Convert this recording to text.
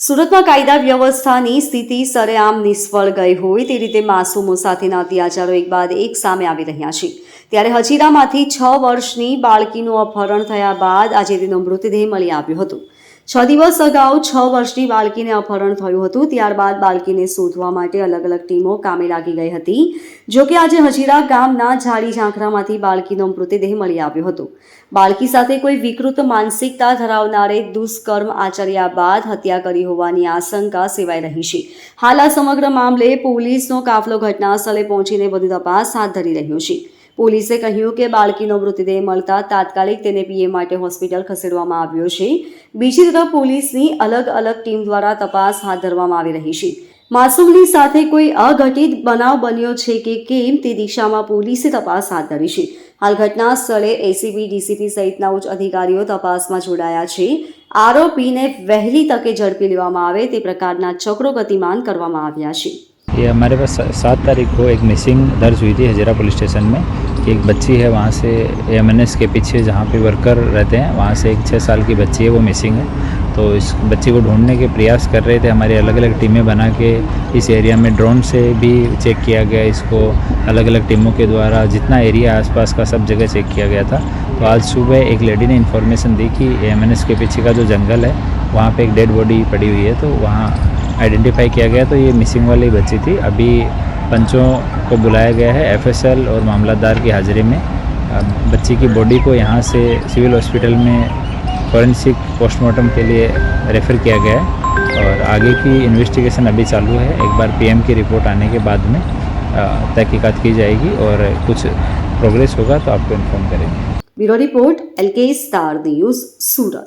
સુરતમાં કાયદા વ્યવસ્થાની સ્થિતિ સરેઆમ નિષ્ફળ ગઈ હોય તે રીતે માસૂમો સાથેના અત્યાચારો એક બાદ એક સામે આવી રહ્યા છે. ત્યારે હજીરામાંથી છ વર્ષની બાળકીનું અપહરણ થયા બાદ આજે તેનો મૃતદેહ મળી આવ્યો હતો. છ દિવસ અગાઉ છ વર્ષની બાળકીને અપહરણ થયું હતું. ત્યારબાદ બાળકીને શોધવા માટે અલગ અલગ ટીમો કામે લાગી ગઈ હતી. જો કે આજે હજીરા ગામના ઝાડી ઝાંખરામાંથી બાળકીનો મૃતદેહ મળી આવ્યો હતો. બાળકી સાથે કોઈ વિકૃત માનસિકતા ધરાવનારે દુષ્કર્મ આચર્યા બાદ હત્યા કરી હોવાની આશંકા સેવાઈ રહી છે. હાલ આ સમગ્ર મામલે પોલીસનો કાફલો ઘટના સ્થળે પહોંચીને વધુ તપાસ હાથ ધરી રહ્યો છે. પોલીસે કહ્યું કે બાળકીનો મૃતદેહ મળતા તાત્કાલિક તેને પીએ માટે હોસ્પિટલ ખસેડવામાં આવ્યો છે. બીજી તરફ પોલીસની અલગ અલગ ટીમ દ્વારા તપાસ હાથ ધરવામાં આવી રહી છે. માસૂમની સાથે કોઈ અઘટિત બનાવ બન્યો છે કે કેમ તે દિશામાં પોલીસે તપાસ હાથ ધરી છે. હાલ ઘટના સ્થળે એસીબી, ડીસીપી સહિતના ઉચ્ચ અધિકારીઓ તપાસમાં જોડાયા છે. આરોપીને વહેલી તકે ઝડપી લેવામાં આવે તે પ્રકારના ચક્રો ગતિમાન કરવામાં આવ્યા છે. ये हमारे पास सात तारीख को एक मिसिंग दर्ज हुई थी हजरा पुलिस स्टेशन में कि एक बच्ची है वहाँ से एमएनएस के पीछे जहाँ पे वर्कर रहते हैं, वहाँ से एक छः साल की बच्ची है, वो मिसिंग है। तो इस बच्ची को ढूँढने के प्रयास कर रहे थे हमारी अलग अलग टीमें बना के, इस एरिया में ड्रोन से भी चेक किया गया, इसको अलग अलग टीमों के द्वारा जितना एरिया आसपास का सब जगह चेक किया गया था। तो आज सुबह एक लेडी ने इन्फॉर्मेशन दी कि एमएनएस के पीछे का जो जंगल है, वहाँ पर एक डेड बॉडी पड़ी हुई है तो वहाँ आइडेंटिफाई किया गया तो ये मिसिंग वाली बच्ची थी। अभी पंचों को बुलाया गया है एफएसएल और मामलादार की हाजिरी में। बच्ची की बॉडी को यहाँ से सिविल हॉस्पिटल में फॉरेंसिक पोस्टमार्टम के लिए रेफ़र किया गया है और आगे की इन्वेस्टिगेशन अभी चालू है। एक बार पीएम की रिपोर्ट आने के बाद में तहकीक़त की जाएगी और कुछ प्रोग्रेस होगा तो आपको इन्फॉर्म करेंगे। Bureau report L K star news Surat.